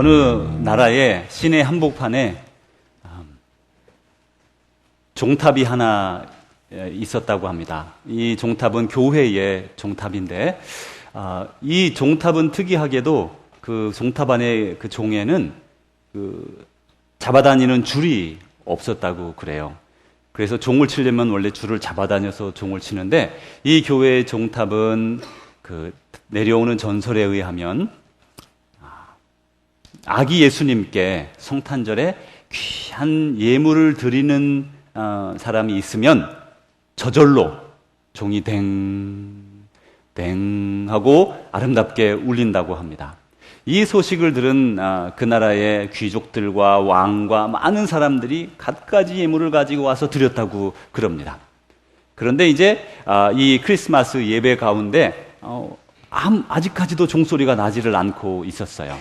어느 나라의 시내 한복판에 음, 종탑이 하나 있었다고 합니다. 이 종탑은 교회의 종탑인데, 아, 이 종탑은 특이하게도 그 종탑 안에 그 종에는 그 잡아다니는 줄이 없었다고 그래요. 그래서 종을 치려면 원래 줄을 잡아다녀서 종을 치는데 이 교회의 종탑은 그 내려오는 전설에 의하면 아기 예수님께 성탄절에 귀한 예물을 드리는 어, 사람이 있으면 저절로 종이 댕, 댕 하고 아름답게 울린다고 합니다. 이 소식을 들은 아, 그 나라의 귀족들과 왕과 많은 사람들이 갖가지 예물을 가지고 와서 드렸다고 그럽니다. 그런데 이제 아, 이 크리스마스 예배 가운데 어, 아직까지도 종소리가 나지를 않고 있었어요.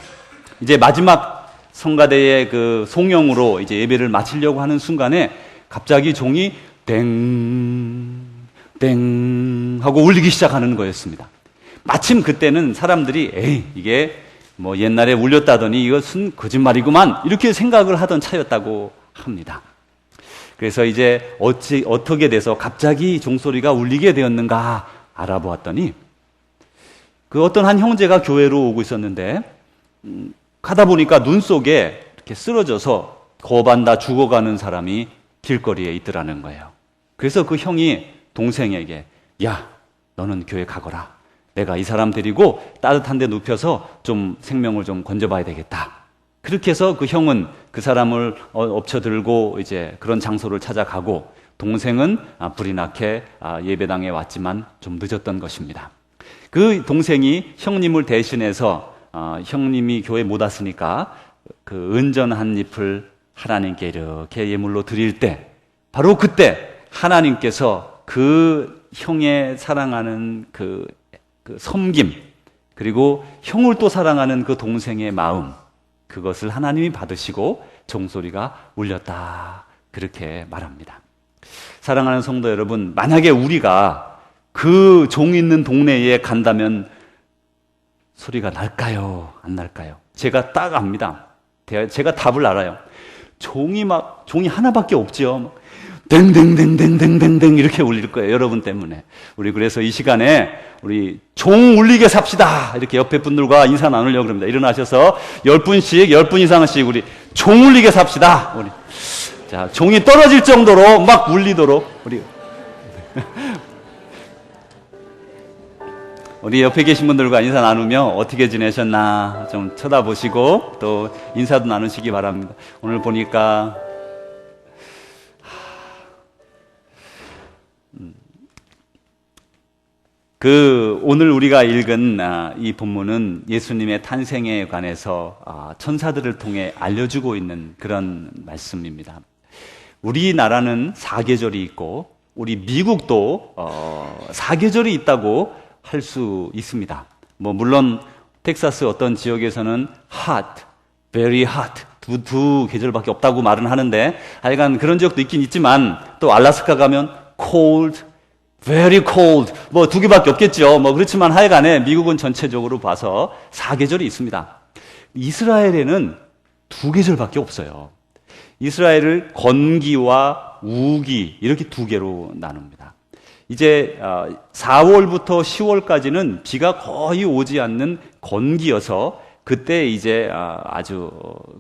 이제 마지막 성가대의 그 송영으로 이제 예배를 마치려고 하는 순간에 갑자기 종이 땡, 땡 하고 울리기 시작하는 거였습니다. 마침 그때는 사람들이 에이, 이게 뭐 옛날에 울렸다더니 이것은 거짓말이구만 이렇게 생각을 하던 차였다고 합니다. 그래서 이제 어찌 어떻게 돼서 갑자기 종소리가 울리게 되었는가 알아보았더니 그 어떤 한 형제가 교회로 오고 있었는데 음, 가다 보니까 눈 속에 이렇게 쓰러져서 거반다 죽어가는 사람이 길거리에 있더라는 거예요. 그래서 그 형이 동생에게 야 너는 교회 가거라. 내가 이 사람 데리고 따뜻한 데 눕혀서 좀 생명을 좀 건져봐야 되겠다. 그렇게 해서 그 형은 그 사람을 어, 엎쳐들고 이제 그런 장소를 찾아가고 동생은 아, 불이 나게 아, 예배당에 왔지만 좀 늦었던 것입니다. 그 동생이 형님을 대신해서 어, 형님이 교회 못 왔으니까 그 은전 한 잎을 하나님께 이렇게 예물로 드릴 때 바로 그때 하나님께서 그 형의 사랑하는 그, 그 섬김 그리고 형을 또 사랑하는 그 동생의 마음 그것을 하나님이 받으시고 종소리가 울렸다 그렇게 말합니다. 사랑하는 성도 여러분, 만약에 우리가 그 종 있는 동네에 간다면 소리가 날까요? 안 날까요? 제가 딱 압니다. 제가 답을 알아요. 종이 막, 종이 하나밖에 없죠. 댕댕댕댕댕댕댕 이렇게 울릴 거예요. 여러분 때문에. 우리 그래서 이 시간에 우리 종 울리게 삽시다. 이렇게 옆에 분들과 인사 나누려고 그럽니다. 일어나셔서 열 분씩, 열 분 이상씩 우리 종 울리게 삽시다. 우리. 자, 종이 떨어질 정도로 막 울리도록 우리 우리 옆에 계신 분들과 인사 나누며 어떻게 지내셨나 좀 쳐다보시고 또 인사도 나누시기 바랍니다. 오늘 보니까 음, 그 오늘 우리가 읽은 아, 이 본문은 예수님의 탄생에 관해서 아, 천사들을 통해 알려주고 있는 그런 말씀입니다. 우리나라는 사계절이 있고 우리 미국도 어, 사계절이 있다고 할 수 있습니다. 뭐 물론 텍사스 어떤 지역에서는 hot, very hot 두, 두 계절밖에 없다고 말은 하는데 하여간 그런 지역도 있긴 있지만 또 알라스카 가면 cold, very cold 뭐 두 개밖에 없겠죠. 뭐 그렇지만 하여간에 미국은 전체적으로 봐서 사계절이 있습니다. 이스라엘에는 두 계절밖에 없어요. 이스라엘을 건기와 우기 이렇게 두 개로 나눕니다. 이제 4월부터 어, 10월까지는 비가 거의 오지 않는 건기여서 그때 이제 아, 아주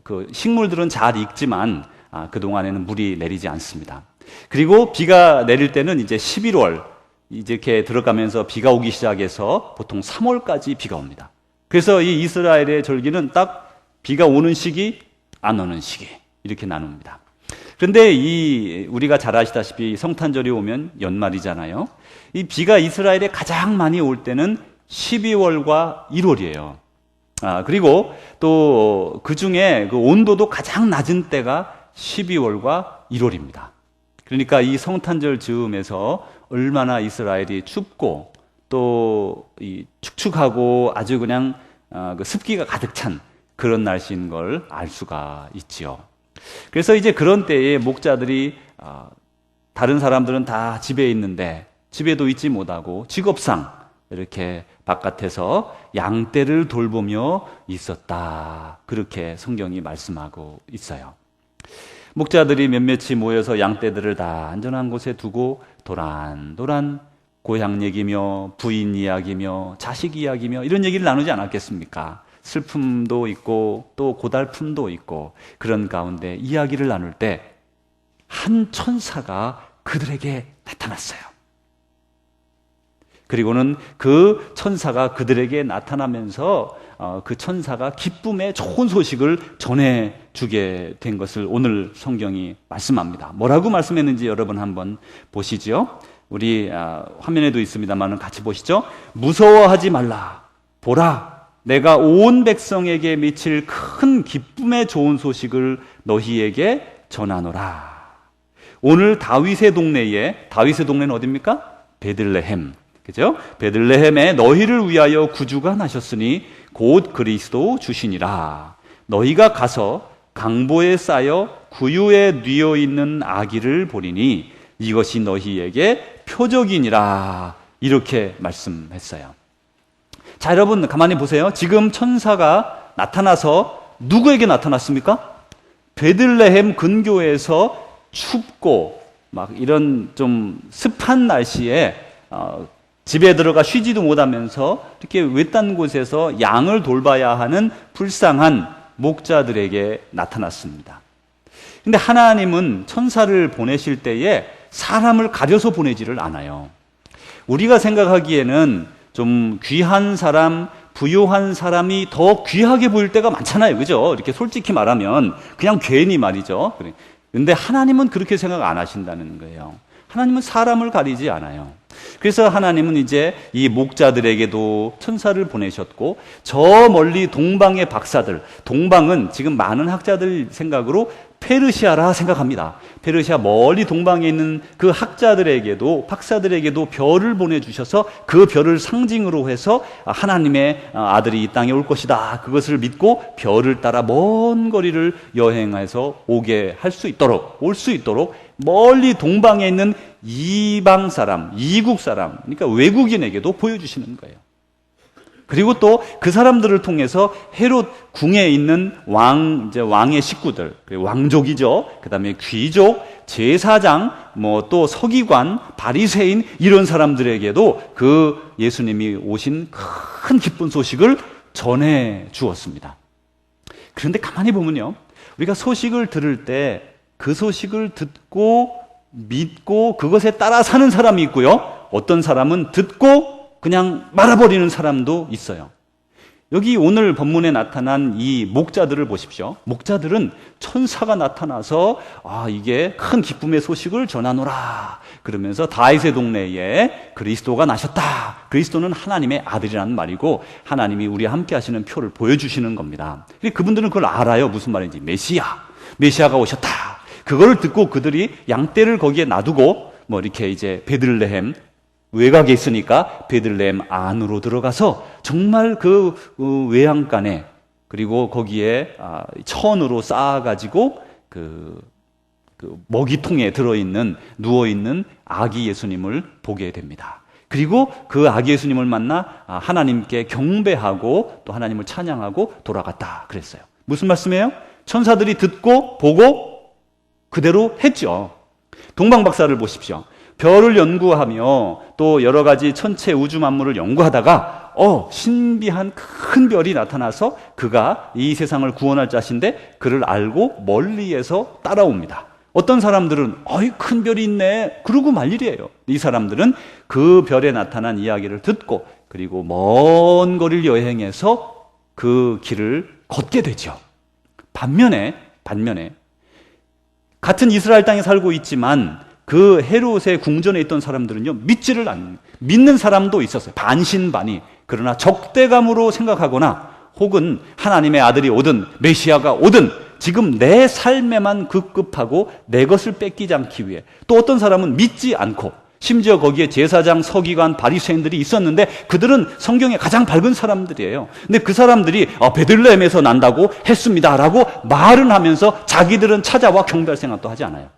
그 식물들은 잘 익지만 아, 그 동안에는 물이 내리지 않습니다. 그리고 비가 내릴 때는 이제 11월 이렇게 들어가면서 비가 오기 시작해서 보통 3월까지 비가 옵니다. 그래서 이 이스라엘의 절기는 딱 비가 오는 시기, 안 오는 시기 이렇게 나눕니다. 그런데 이 우리가 잘 아시다시피 성탄절이 오면 연말이잖아요. 이 비가 이스라엘에 가장 많이 올 때는 12월과 1월이에요. 아, 그리고 또 그 중에 그 온도도 가장 낮은 때가 12월과 1월입니다. 그러니까 이 성탄절 즈음에서 얼마나 이스라엘이 춥고 또이 축축하고 아주 그냥 어, 그 습기가 가득 찬 그런 날씨인 걸 알 수가 있지요. 그래서 이제 그런 때에 목자들이 아, 다른 사람들은 다 집에 있는데 집에도 있지 못하고 직업상 이렇게 바깥에서 양떼를 돌보며 있었다. 그렇게 성경이 말씀하고 있어요. 목자들이 몇몇이 모여서 양떼들을 다 안전한 곳에 두고 도란도란 고향 얘기며 부인 이야기며 자식 이야기며 이런 얘기를 나누지 않았겠습니까? 슬픔도 있고 또 고달픔도 있고 그런 가운데 이야기를 나눌 때 한 천사가 그들에게 나타났어요. 그리고는 그 천사가 그들에게 나타나면서 어, 그 천사가 기쁨의 좋은 소식을 전해주게 된 것을 오늘 성경이 말씀합니다. 뭐라고 말씀했는지 여러분 한번 보시죠. 우리 아, 화면에도 있습니다만 같이 보시죠. 무서워하지 말라. 보라. 내가 온 백성에게 미칠 큰 기쁨의 좋은 소식을 너희에게 전하노라. 오늘 다윗의 동네에 다윗의 동네는 어디입니까? 베들레헴. 그죠? 베들레헴에 너희를 위하여 구주가 나셨으니 곧 그리스도 주시니라. 너희가 가서 강보에 쌓여 구유에 뉘어 있는 아기를 보리니 이것이 너희에게 표적이니라. 이렇게 말씀했어요. 자, 여러분 가만히 보세요. 지금 천사가 나타나서 누구에게 나타났습니까? 베들레헴 근교에서 춥고 막 이런 좀 습한 날씨에 어, 집에 들어가 쉬지도 못하면서 이렇게 외딴 곳에서 양을 돌봐야 하는 불쌍한 목자들에게 나타났습니다. 근데 하나님은 천사를 보내실 때에 사람을 가려서 보내지를 않아요. 우리가 생각하기에는 좀 귀한 사람, 부요한 사람이 더 귀하게 보일 때가 많잖아요. 그죠? 이렇게 솔직히 말하면 그냥 괜히 말이죠. 근데 하나님은 그렇게 생각 안 하신다는 거예요. 하나님은 사람을 가리지 않아요. 그래서 하나님은 이제 이 목자들에게도 천사를 보내셨고 저 멀리 동방의 박사들, 동방은 지금 많은 학자들 생각으로 페르시아라 생각합니다. 페르시아 멀리 동방에 있는 그 학자들에게도 박사들에게도 별을 보내주셔서 그 별을 상징으로 해서 하나님의 아들이 이 땅에 올 것이다. 그것을 믿고 별을 따라 먼 거리를 여행해서 오게 할 수 있도록 올 수 있도록 멀리 동방에 있는 이방 사람, 이국 사람, 그러니까 외국인에게도 보여주시는 거예요. 그리고 또 그 사람들을 통해서 헤롯 궁에 있는 왕, 이제 왕의 식구들, 왕족이죠. 그 다음에 귀족, 제사장, 뭐 또 서기관, 바리새인 이런 사람들에게도 그 예수님이 오신 큰 기쁜 소식을 전해 주었습니다. 그런데 가만히 보면요. 우리가 소식을 들을 때 그 소식을 듣고 믿고 그것에 따라 사는 사람이 있고요. 어떤 사람은 듣고 그냥 말아버리는 사람도 있어요. 여기 오늘 본문에 나타난 이 목자들을 보십시오. 목자들은 천사가 나타나서 아 이게 큰 기쁨의 소식을 전하노라 그러면서 다윗의 동네에 그리스도가 나셨다. 그리스도는 하나님의 아들이라는 말이고 하나님이 우리 함께 하시는 표를 보여주시는 겁니다. 그분들은 그걸 알아요. 무슨 말인지 메시아, 메시아가 오셨다. 그거를 듣고 그들이 양떼를 거기에 놔두고 뭐 이렇게 이제 베들레헴 외곽에 있으니까 베들레헴 안으로 들어가서 정말 그 어, 외양간에 그리고 거기에 아, 천으로 쌓아가지고 그, 그 먹이통에 들어있는 누워있는 아기 예수님을 보게 됩니다. 그리고 그 아기 예수님을 만나 아, 하나님께 경배하고 또 하나님을 찬양하고 돌아갔다 그랬어요. 무슨 말씀이에요? 천사들이 듣고 보고 그대로 했죠. 동방 박사를 보십시오. 별을 연구하며 또 여러 가지 천체 우주 만물을 연구하다가 어 신비한 큰 별이 나타나서 그가 이 세상을 구원할 자신데 그를 알고 멀리에서 따라옵니다. 어떤 사람들은 어이 큰 별이 있네 그러고 말 일이에요. 이 사람들은 그 별에 나타난 이야기를 듣고 그리고 먼 거리를 여행해서 그 길을 걷게 되죠. 반면에 반면에 같은 이스라엘 땅에 살고 있지만 그 헤롯의 궁전에 있던 사람들은요, 믿지를 않는, 믿는 사람도 있었어요. 반신반의. 그러나 적대감으로 생각하거나 혹은 하나님의 아들이 오든 메시아가 오든 지금 내 삶에만 급급하고 내 것을 뺏기지 않기 위해 또 어떤 사람은 믿지 않고 심지어 거기에 제사장, 서기관, 바리새인들이 있었는데 그들은 성경에 가장 밝은 사람들이에요. 근데 그 사람들이 어, 베들레헴에서 난다고 했습니다라고 말은 하면서 자기들은 찾아와 경배할 생각도 하지 않아요.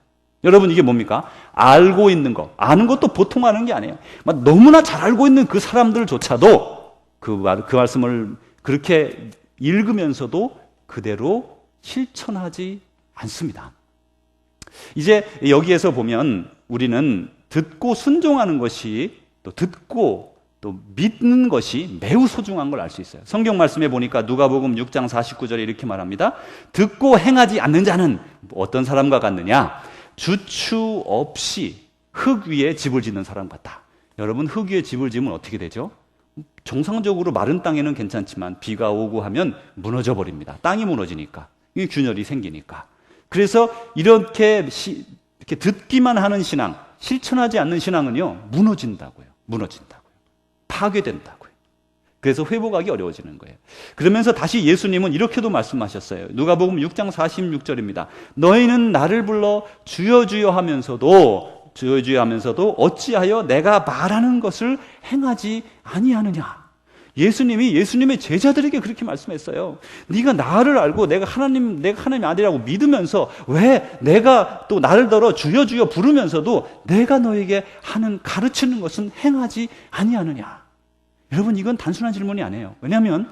여러분 이게 뭡니까? 알고 있는 거. 아는 것도 보통 아는 게 아니에요. 막 너무나 잘 알고 있는 그 사람들조차도 그, 말, 그 말씀을 그렇게 읽으면서도 그대로 실천하지 않습니다. 이제 여기에서 보면 우리는 듣고 순종하는 것이 또 듣고 또 믿는 것이 매우 소중한 걸 알 수 있어요. 성경 말씀에 보니까 누가복음 6장 49절에 이렇게 말합니다. 듣고 행하지 않는 자는 어떤 사람과 같느냐? 주추 없이 흙 위에 집을 짓는 사람 같다. 여러분 흙 위에 집을 지으면 어떻게 되죠? 정상적으로 마른 땅에는 괜찮지만 비가 오고 하면 무너져 버립니다. 땅이 무너지니까. 이 균열이 생기니까. 그래서 이렇게 시, 이렇게 듣기만 하는 신앙, 실천하지 않는 신앙은요, 무너진다고요. 무너진다고요. 파괴된다고요. 그래서 회복하기 어려워지는 거예요. 그러면서 다시 예수님은 이렇게도 말씀하셨어요. 누가복음 6장 46절입니다. 너희는 나를 불러 주여 주여 하면서도 주여 주여 하면서도 어찌하여 내가 말하는 것을 행하지 아니하느냐? 예수님이 예수님의 제자들에게 그렇게 말씀했어요. 네가 나를 알고 내가 하나님 내가 하나님이 아니라고 믿으면서 왜 내가 또 나를 들어 주여 주여 부르면서도 내가 너에게 하는 가르치는 것은 행하지 아니하느냐? 여러분 이건 단순한 질문이 아니에요. 왜냐하면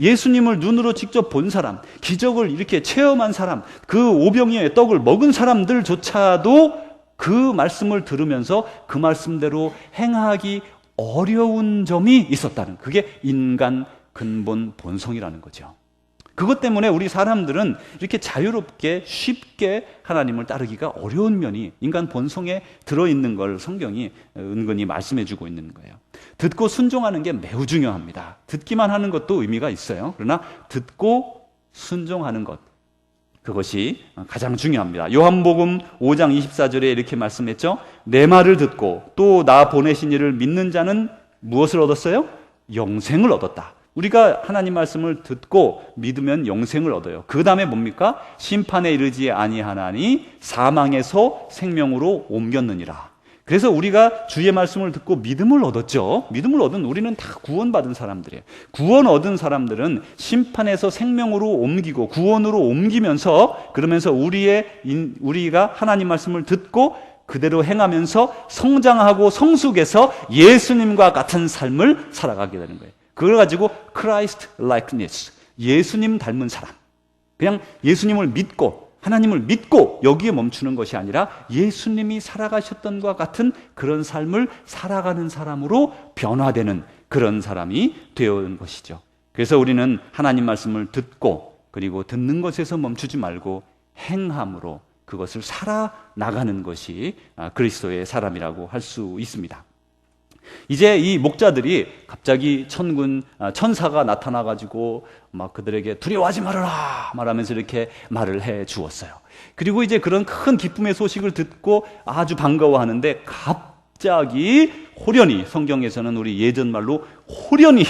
예수님을 눈으로 직접 본 사람, 기적을 이렇게 체험한 사람, 그 오병이의 떡을 먹은 사람들조차도 그 말씀을 들으면서 그 말씀대로 행하기 어려운 점이 있었다는 그게 인간 근본 본성이라는 거죠. 그것 때문에 우리 사람들은 이렇게 자유롭게 쉽게 하나님을 따르기가 어려운 면이 인간 본성에 들어있는 걸 성경이 은근히 말씀해 주고 있는 거예요. 듣고 순종하는 게 매우 중요합니다. 듣기만 하는 것도 의미가 있어요. 그러나 듣고 순종하는 것. 그것이 가장 중요합니다. 요한복음 5장 24절에 이렇게 말씀했죠. 내 말을 듣고 또 나 보내신 이를 믿는 자는 무엇을 얻었어요? 영생을 얻었다. 우리가 하나님 말씀을 듣고 믿으면 영생을 얻어요. 그 다음에 뭡니까? 심판에 이르지 아니하나니 사망에서 생명으로 옮겼느니라. 그래서 우리가 주의 말씀을 듣고 믿음을 얻었죠. 믿음을 얻은 우리는 다 구원받은 사람들이에요. 구원 얻은 사람들은 심판에서 생명으로 옮기고 구원으로 옮기면서 그러면서 우리의 우리가 하나님 말씀을 듣고 그대로 행하면서 성장하고 성숙해서 예수님과 같은 삶을 살아가게 되는 거예요. 그걸 가지고 Christ likeness 예수님 닮은 사람. 그냥 예수님을 믿고 하나님을 믿고 여기에 멈추는 것이 아니라 예수님이 살아가셨던 것 같은 그런 삶을 살아가는 사람으로 변화되는 그런 사람이 되어온 것이죠. 그래서 우리는 하나님 말씀을 듣고 그리고 듣는 것에서 멈추지 말고 행함으로 그것을 살아 나가는 것이 아, 그리스도의 사람이라고 할 수 있습니다. 이제 이 목자들이 갑자기 천군 아, 천사가 나타나 가지고 막 그들에게 두려워하지 말아라 말하면서 이렇게 말을 해 주었어요. 그리고 이제 그런 큰 기쁨의 소식을 듣고 아주 반가워하는데 갑자기 호련히 성경에서는 우리 예전 말로 호련히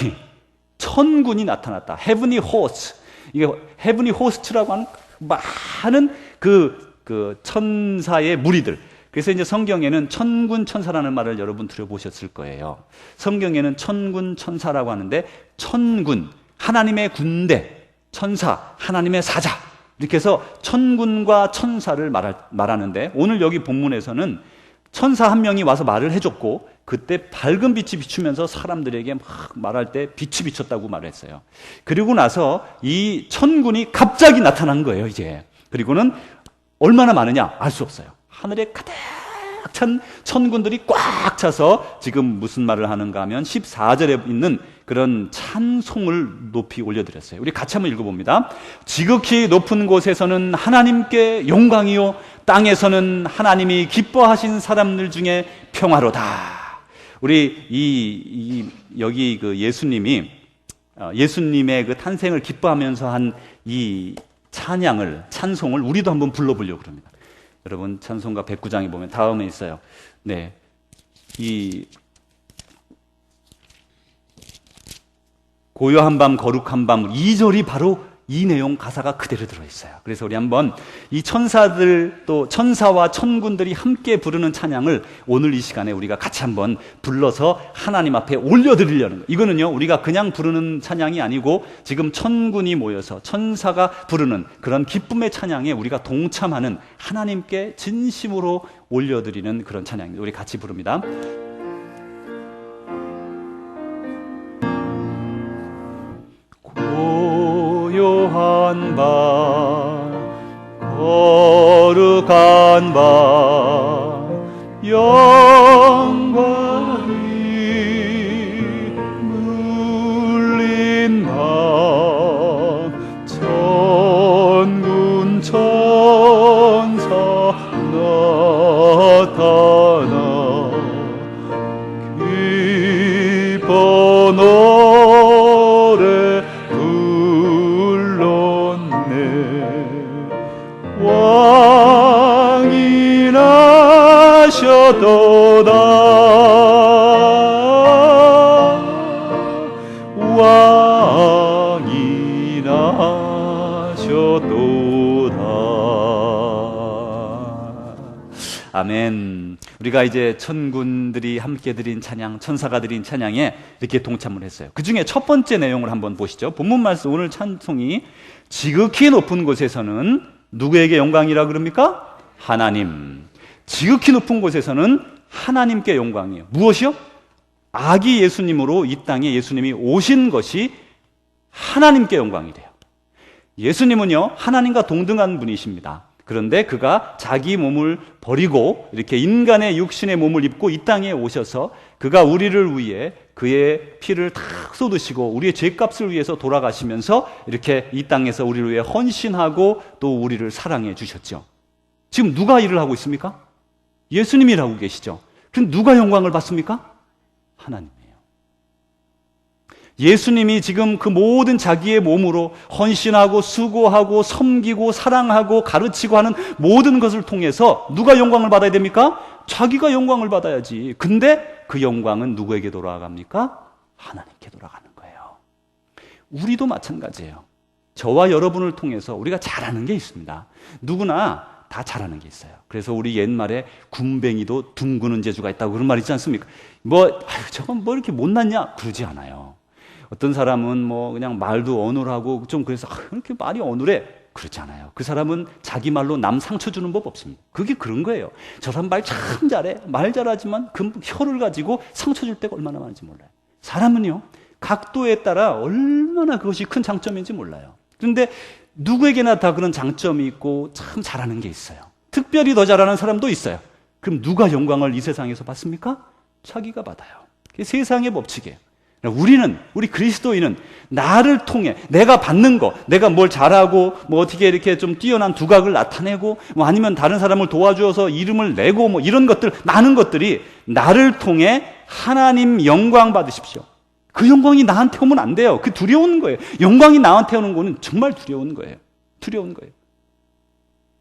천군이 나타났다. 헤브니 호스트. 이게 헤브니 호스트라고 하는 많은 그, 그 천사의 무리들. 그래서 이제 성경에는 천군 천사라는 말을 여러분 들어보셨을 거예요. 성경에는 천군 천사라고 하는데 천군 하나님의 군대, 천사 하나님의 사자 이렇게 해서 천군과 천사를 말할, 말하 는데 오늘 여기 본문에서는 천사 한 명이 와서 말을 해줬고 그때 밝은 빛이 비추면서 사람들에게 막 말할 때 빛이 비쳤다고 말했어요. 그리고 나서 이 천군이 갑자기 나타난 거예요, 이제. 그리고는 얼마나 많으냐 알 수 없어요. 하늘에 가득 찬 천군들이 꽉 차서 지금 무슨 말을 하는가 하면 14절에 있는 그런 찬송을 높이 올려드렸어요. 우리 같이 한번 읽어봅니다. 지극히 높은 곳에서는 하나님께 영광이요. 땅에서는 하나님이 기뻐하신 사람들 중에 평화로다. 우리 이, 이 여기 그 예수님이 어, 예수님의 그 탄생을 기뻐하면서 한 이 찬양을 찬송을 우리도 한번 불러보려고 그럽니다. 여러분 찬송가 109장에 보면 다음에 있어요. 네. 이 고요한 밤 거룩한 밤 2절이 바로 이 내용 가사가 그대로 들어있어요. 그래서 우리 한번 이 천사들 또 천사와 천군들이 함께 부르는 찬양을 오늘 이 시간에 우리가 같이 한번 불러서 하나님 앞에 올려드리려는 거예요. 이거는요, 우리가 그냥 부르는 찬양이 아니고 지금 천군이 모여서 천사가 부르는 그런 기쁨의 찬양에 우리가 동참하는 하나님께 진심으로 올려드리는 그런 찬양입니다. 우리 같이 부릅니다. 고 요한 밤 거룩한 밤영 이제 천군들이 함께 드린 찬양, 천사가 드린 찬양에 이렇게 동참을 했어요. 그 중에 첫 번째 내용을 한번 보시죠. 본문 말씀 오늘 찬송이 지극히 높은 곳에서는 누구에게 영광이라 그럽니까? 하나님. 지극히 높은 곳에서는 하나님께 영광이에요. 무엇이요? 아기 예수님으로 이 땅에 예수님이 오신 것이 하나님께 영광이 돼요. 예수님은요, 하나님과 동등한 분이십니다. 그런데 그가 자기 몸을 버리고 이렇게 인간의 육신의 몸을 입고 이 땅에 오셔서 그가 우리를 위해 그의 피를 탁 쏟으시고 우리의 죄값을 위해서 돌아가시면서 이렇게 이 땅에서 우리를 위해 헌신하고 또 우리를 사랑해 주셨죠. 지금 누가 일을 하고 있습니까? 예수님이라고 계시죠. 그럼 누가 영광을 받습니까? 하나님이에요. 예수님이 지금 그 모든 자기의 몸으로 헌신하고 수고하고 섬기고 사랑하고 가르치고 하는 모든 것을 통해서 누가 영광을 받아야 됩니까? 자기가 영광을 받아야지. 근데 그 영광은 누구에게 돌아갑니까? 하나님께 돌아가는 거예요. 우리도 마찬가지예요. 저와 여러분을 통해서 우리가 잘하는 게 있습니다. 누구나 다 잘하는 게 있어요. 그래서 우리 옛말에 군뱅이도 둥그는 재주가 있다고 그런 말 있지 않습니까? 뭐, 아유, 저건 뭐 이렇게 못났냐? 그러지 않아요. 어떤 사람은 뭐 그냥 말도 어눌하고 좀 그래서 아, 이렇게 말이 어눌해. 그렇지 않아요. 그 사람은 자기 말로 남 상처 주는 법 없습니다. 그게 그런 거예요. 저 사람 말 참 잘해. 말 잘하지만 그 혀를 가지고 상처 줄 때가 얼마나 많은지 몰라요. 사람은요, 각도에 따라 얼마나 그것이 큰 장점인지 몰라요. 그런데 누구에게나 다 그런 장점이 있고 참 잘하는 게 있어요. 특별히 더 잘하는 사람도 있어요. 그럼 누가 영광을 이 세상에서 받습니까? 자기가 받아요. 그게 세상의 법칙이에요. 우리는 우리 그리스도인은 나를 통해 내가 받는 거, 내가 뭘 잘하고 뭐 어떻게 이렇게 좀 뛰어난 두각을 나타내고 뭐 아니면 다른 사람을 도와주어서 이름을 내고 뭐 이런 것들 많은 것들이 나를 통해 하나님 영광 받으십시오. 그 영광이 나한테 오면 안 돼요. 그 두려운 거예요. 영광이 나한테 오는 거는 정말 두려운 거예요. 두려운 거예요.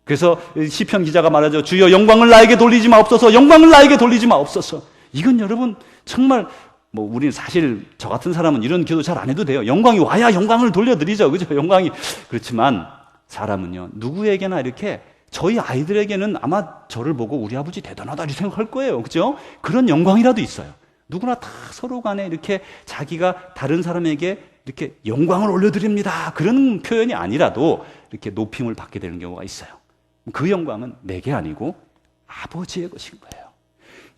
그래서 시편 기자가 말하죠. 주여 영광을 나에게 돌리지 마옵소서. 영광을 나에게 돌리지 마옵소서. 이건 여러분 정말 뭐 우리는 사실 저 같은 사람은 이런 기도 잘 안 해도 돼요. 영광이 와야 영광을 돌려드리죠. 그죠? 영광이 그렇지만 사람은요 누구에게나 이렇게 저희 아이들에게는 아마 저를 보고 우리 아버지 대단하다 이렇게 생각할 거예요. 그죠? 그런 영광이라도 있어요. 누구나 다 서로 간에 이렇게 자기가 다른 사람에게 이렇게 영광을 올려드립니다. 그런 표현이 아니라도 이렇게 높임을 받게 되는 경우가 있어요. 그 영광은 내게 아니고 아버지의 것인 거예요.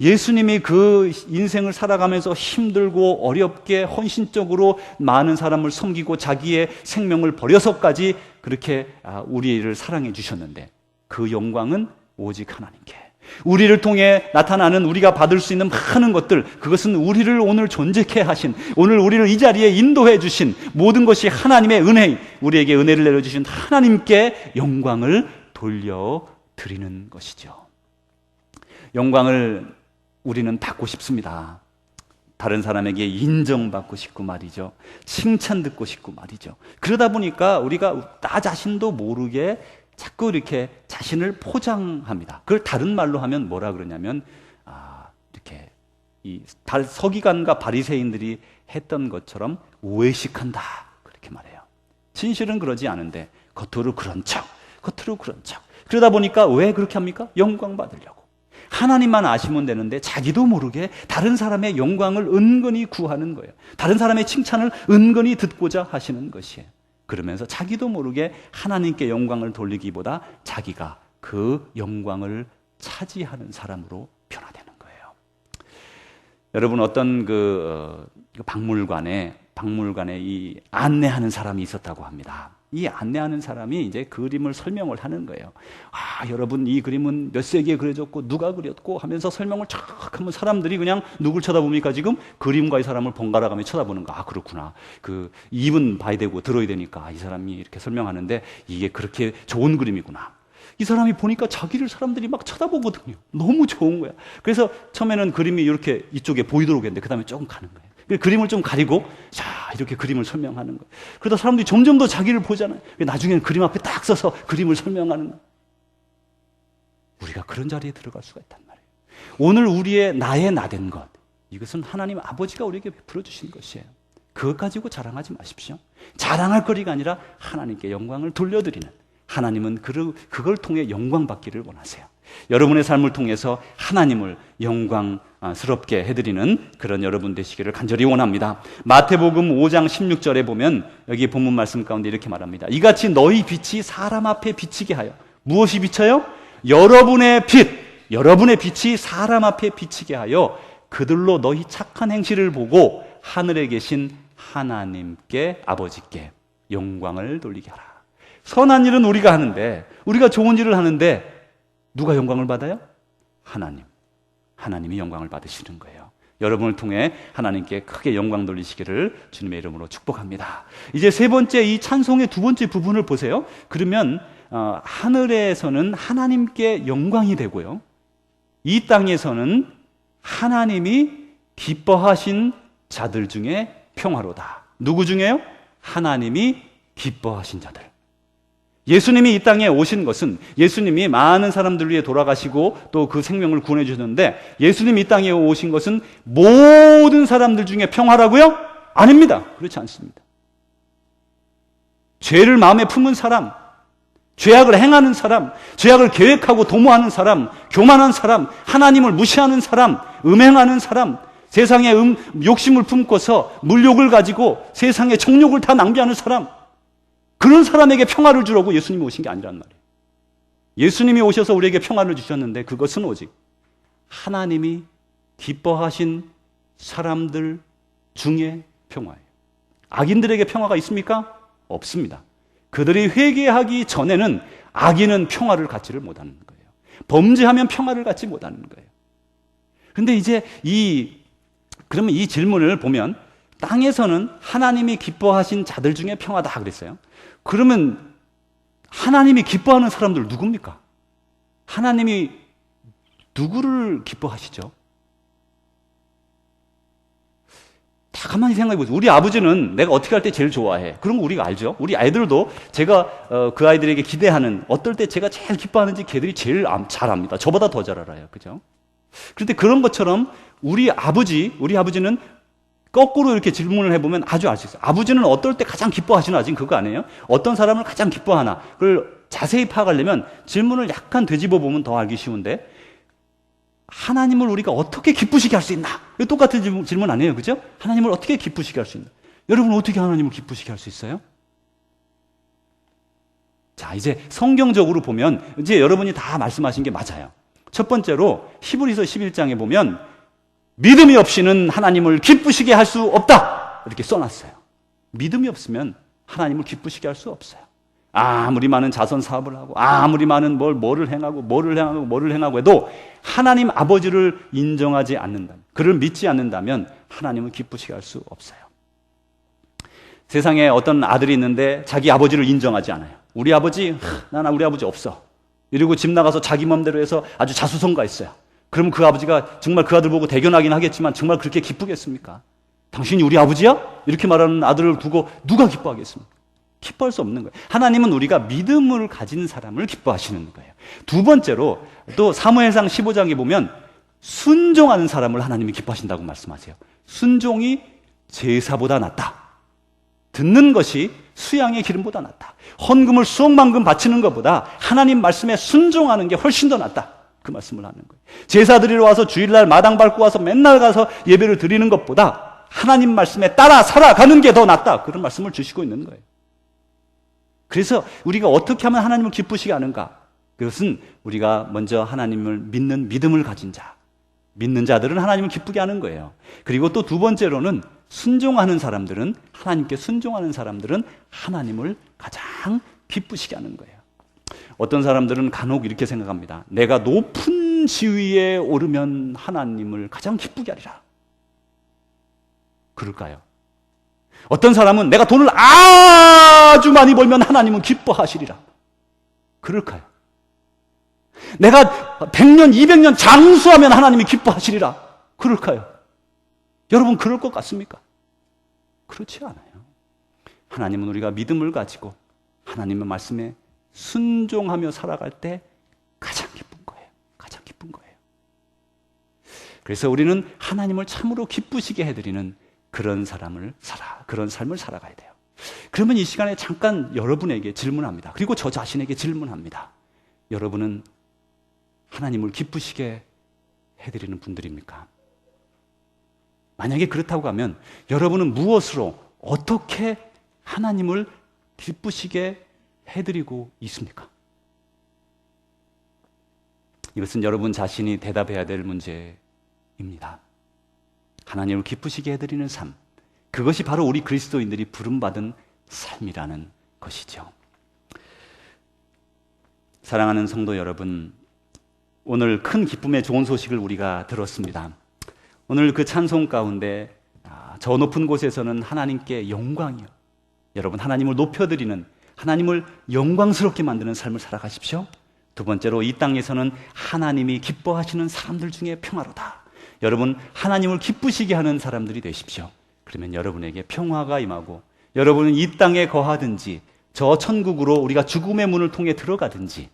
예수님이 그 인생을 살아가면서 힘들고 어렵게 헌신적으로 많은 사람을 섬기고 자기의 생명을 버려서까지 그렇게 아, 우리를 사랑해 주셨는데 그 영광은 오직 하나님께. 우리를 통해 나타나는 우리가 받을 수 있는 많은 것들, 그것은 우리를 오늘 존재케 하신, 오늘 우리를 이 자리에 인도해 주신 모든 것이 하나님의 은혜, 우리에게 은혜를 내려주신 하나님께 영광을 돌려드리는 것이죠. 영광을 우리는 받고 싶습니다. 다른 사람에게 인정받고 싶고 말이죠. 칭찬 듣고 싶고 말이죠. 그러다 보니까 우리가 나 자신도 모르게 자꾸 이렇게 자신을 포장합니다. 그걸 다른 말로 하면 뭐라 그러냐면 아, 이렇게 이 서기관과 바리새인들이 했던 것처럼 오해식한다 그렇게 말해요. 진실은 그러지 않은데 겉으로 그런 척, 겉으로 그런 척. 그러다 보니까 왜 그렇게 합니까? 영광 받으려고. 하나님만 아시면 되는데 자기도 모르게 다른 사람의 영광을 은근히 구하는 거예요. 다른 사람의 칭찬을 은근히 듣고자 하시는 것이에요. 그러면서 자기도 모르게 하나님께 영광을 돌리기보다 자기가 그 영광을 차지하는 사람으로 변화되는 거예요. 여러분 어떤 그 어, 박물관에 박물관에 이 안내하는 사람이 있었다고 합니다. 이 안내하는 사람이 이제 그림을 설명을 하는 거예요. 아, 여러분 이 그림은 몇 세기에 그려졌고 누가 그렸고 하면서 설명을 쫙 하면 사람들이 그냥 누굴 쳐다봅니까 지금 그림과 이 사람을 번갈아 가며 쳐다보는 거. 아, 그렇구나. 그 입은 봐야 되고 들어야 되니까 아, 이 사람이 이렇게 설명하는데 이게 그렇게 좋은 그림이구나. 이 사람이 보니까 자기를 사람들이 막 쳐다보거든요. 너무 좋은 거야. 그래서 처음에는 그림이 이렇게 이쪽에 보이도록 했는데 그 다음에 조금 가는 거예요. 그 그림을 좀 가리고 자 이렇게 그림을 설명하는 거예요. 그러다 사람들이 점점 더 자기를 보잖아요. 나중에는 그림 앞에 딱 서서 그림을 설명하는 거예요. 우리가 그런 자리에 들어갈 수가 있단 말이에요. 오늘 우리의 나의 나 된 것 이것은 하나님 아버지가 우리에게 베풀어 주신 것이에요. 그것 가지고 자랑하지 마십시오. 자랑할 거리가 아니라 하나님께 영광을 돌려드리는 하나님은 그걸 통해 영광 받기를 원하세요. 여러분의 삶을 통해서 하나님을 영광스럽게 해드리는 그런 여러분 되시기를 간절히 원합니다. 마태복음 5장 16절에 보면 여기 본문 말씀 가운데 이렇게 말합니다. 이같이 너희 빛이 사람 앞에 비치게 하여 무엇이 비쳐요? 여러분의 빛, 여러분의 빛이 사람 앞에 비치게 하여 그들로 너희 착한 행실을 보고 하늘에 계신 하나님께 아버지께 영광을 돌리게 하라. 선한 일은 우리가 하는데 우리가 좋은 일을 하는데 누가 영광을 받아요? 하나님. 하나님이 영광을 받으시는 거예요. 여러분을 통해 하나님께 크게 영광 돌리시기를 주님의 이름으로 축복합니다. 이제 세 번째 이 찬송의 두 번째 부분을 보세요. 그러면 어, 하늘에서는 하나님께 영광이 되고요. 이 땅에서는 하나님이 기뻐하신 자들 중에 평화로다. 누구 중에요? 하나님이 기뻐하신 자들. 예수님이 이 땅에 오신 것은 예수님이 많은 사람들 위해 돌아가시고 또 그 생명을 구원해 주셨는데 예수님이 이 땅에 오신 것은 모든 사람들 중에 평화라고요? 아닙니다. 그렇지 않습니다. 죄를 마음에 품은 사람, 죄악을 행하는 사람, 죄악을 계획하고 도모하는 사람, 교만한 사람, 하나님을 무시하는 사람, 음행하는 사람, 세상에 음, 욕심을 품고서 물욕을 가지고 세상의 정욕을 다 낭비하는 사람, 그런 사람에게 평화를 주려고 예수님이 오신 게 아니란 말이에요. 예수님이 오셔서 우리에게 평화를 주셨는데 그것은 오직 하나님이 기뻐하신 사람들 중에 평화예요. 악인들에게 평화가 있습니까? 없습니다. 그들이 회개하기 전에는 악인은 평화를 갖지를 못하는 거예요. 범죄하면 평화를 갖지 못하는 거예요. 근데 이제 이, 그러면 이 질문을 보면 땅에서는 하나님이 기뻐하신 자들 중에 평화다 그랬어요. 그러면 하나님이 기뻐하는 사람들 누굽니까? 하나님이 누구를 기뻐하시죠? 다 가만히 생각해 보세요. 우리 아버지는 내가 어떻게 할 때 제일 좋아해. 그런 거 우리가 알죠? 우리 아이들도 제가 어, 그 아이들에게 기대하는 어떨 때 제가 제일 기뻐하는지 걔들이 제일 잘 압니다. 저보다 더 잘 알아요. 그죠? 그런데 그런 것처럼 우리 아버지, 우리 아버지는 거꾸로 이렇게 질문을 해보면 아주 알 수 있어요. 아버지는 어떨 때 가장 기뻐하시나? 지금 그거 아니에요? 어떤 사람을 가장 기뻐하나? 그걸 자세히 파악하려면 질문을 약간 되짚어 보면 더 알기 쉬운데 하나님을 우리가 어떻게 기쁘시게 할 수 있나? 똑같은 질문 아니에요. 그죠? 하나님을 어떻게 기쁘시게 할 수 있나? 여러분 어떻게 하나님을 기쁘시게 할 수 있어요? 자, 이제 성경적으로 보면 이제 여러분이 다 말씀하신 게 맞아요. 첫 번째로 히브리서 11장에 보면 믿음이 없이는 하나님을 기쁘시게 할 수 없다. 이렇게 써놨어요. 믿음이 없으면 하나님을 기쁘시게 할 수 없어요. 아무리 많은 자선 사업을 하고, 아무리 많은 뭘, 뭐를 행하고, 뭐를 행하고, 뭐를 행하고 해도 하나님 아버지를 인정하지 않는다면, 그를 믿지 않는다면 하나님을 기쁘시게 할 수 없어요. 세상에 어떤 아들이 있는데 자기 아버지를 인정하지 않아요. 우리 아버지, 나는 우리 아버지 없어. 이러고 집 나가서 자기 맘대로 해서 아주 자수성가했어요. 그러면 그 아버지가 정말 그 아들 보고 대견하긴 하겠지만 정말 그렇게 기쁘겠습니까? 당신이 우리 아버지야? 이렇게 말하는 아들을 두고 누가 기뻐하겠습니까? 기뻐할 수 없는 거예요. 하나님은 우리가 믿음을 가진 사람을 기뻐하시는 거예요. 두 번째로 또 사무엘상 15장에 보면 순종하는 사람을 하나님이 기뻐하신다고 말씀하세요. 순종이 제사보다 낫다. 듣는 것이 수양의 기름보다 낫다. 헌금을 수억만금 바치는 것보다 하나님 말씀에 순종하는 게 훨씬 더 낫다. 그 말씀을 하는 거예요. 제사 드리러 와서 주일날 마당 밟고 와서 맨날 가서 예배를 드리는 것보다 하나님 말씀에 따라 살아가는 게 더 낫다. 그런 말씀을 주시고 있는 거예요. 그래서 우리가 어떻게 하면 하나님을 기쁘시게 하는가? 그것은 우리가 먼저 하나님을 믿는 믿음을 가진 자, 믿는 자들은 하나님을 기쁘게 하는 거예요. 그리고 또 두 번째로는 순종하는 사람들은 하나님께 순종하는 사람들은 하나님을 가장 기쁘시게 하는 거예요. 어떤 사람들은 간혹 이렇게 생각합니다. 내가 높은 지위에 오르면 하나님을 가장 기쁘게 하리라. 그럴까요? 어떤 사람은 내가 돈을 아주 많이 벌면 하나님은 기뻐하시리라. 그럴까요? 내가 100년, 200년 장수하면 하나님이 기뻐하시리라. 그럴까요? 여러분, 그럴 것 같습니까? 그렇지 않아요. 하나님은 우리가 믿음을 가지고 하나님의 말씀에 순종하며 살아갈 때 가장 기쁜 거예요. 가장 기쁜 거예요. 그래서 우리는 하나님을 참으로 기쁘시게 해드리는 그런 사람을 살아, 그런 삶을 살아가야 돼요. 그러면 이 시간에 잠깐 여러분에게 질문합니다. 그리고 저 자신에게 질문합니다. 여러분은 하나님을 기쁘시게 해드리는 분들입니까? 만약에 그렇다고 하면 여러분은 무엇으로 어떻게 하나님을 기쁘시게 해드리고 있습니까? 이것은 여러분 자신이 대답해야 될 문제입니다. 하나님을 기쁘시게 해드리는 삶. 그것이 바로 우리 그리스도인들이 부름받은 삶이라는 것이죠. 사랑하는 성도 여러분, 오늘 큰 기쁨의 좋은 소식을 우리가 들었습니다. 오늘 그 찬송 가운데 아, 저 높은 곳에서는 하나님께 영광이요. 여러분, 하나님을 높여드리는, 하나님을 영광스럽게 만드는 삶을 살아가십시오. 두 번째로 이 땅에서는 하나님이 기뻐하시는 사람들 중에 평화로다. 여러분, 하나님을 기쁘시게 하는 사람들이 되십시오. 그러면 여러분에게 평화가 임하고 여러분은 이 땅에 거하든지 저 천국으로 우리가 죽음의 문을 통해 들어가든지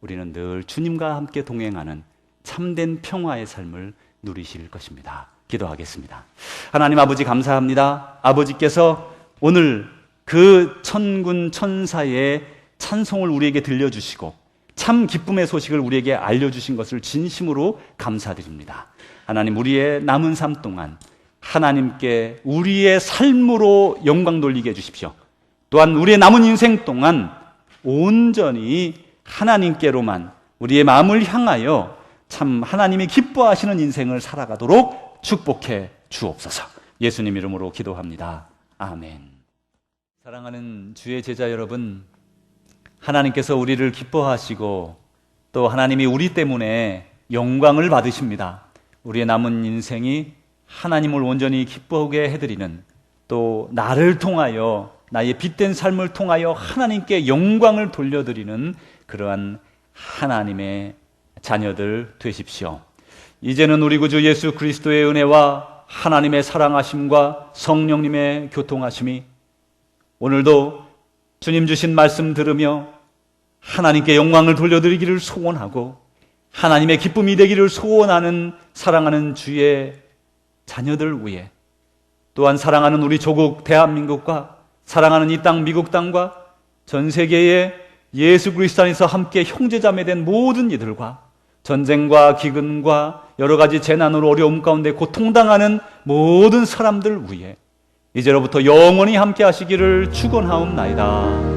우리는 늘 주님과 함께 동행하는 참된 평화의 삶을 누리실 것입니다. 기도하겠습니다. 하나님 아버지 감사합니다. 아버지께서 오늘 그 천군 천사의 찬송을 우리에게 들려주시고 참 기쁨의 소식을 우리에게 알려주신 것을 진심으로 감사드립니다. 하나님 우리의 남은 삶 동안 하나님께 우리의 삶으로 영광 돌리게 해주십시오. 또한 우리의 남은 인생 동안 온전히 하나님께로만 우리의 마음을 향하여 참 하나님이 기뻐하시는 인생을 살아가도록 축복해 주옵소서. 예수님 이름으로 기도합니다. 아멘. 사랑하는 주의 제자 여러분, 하나님께서 우리를 기뻐하시고 또 하나님이 우리 때문에 영광을 받으십니다. 우리의 남은 인생이 하나님을 온전히 기뻐하게 해드리는 또 나를 통하여 나의 빛된 삶을 통하여 하나님께 영광을 돌려드리는 그러한 하나님의 자녀들 되십시오. 이제는 우리 구주 예수 그리스도의 은혜와 하나님의 사랑하심과 성령님의 교통하심이 오늘도 주님 주신 말씀 들으며 하나님께 영광을 돌려드리기를 소원하고 하나님의 기쁨이 되기를 소원하는 사랑하는 주의 자녀들 위해 또한 사랑하는 우리 조국 대한민국과 사랑하는 이 땅 미국 땅과 전 세계의 예수 그리스도 안에서 함께 형제자매 된 모든 이들과 전쟁과 기근과 여러 가지 재난으로 어려움 가운데 고통당하는 모든 사람들 위해 이제로부터 영원히 함께 하시기를 축원하옵나이다.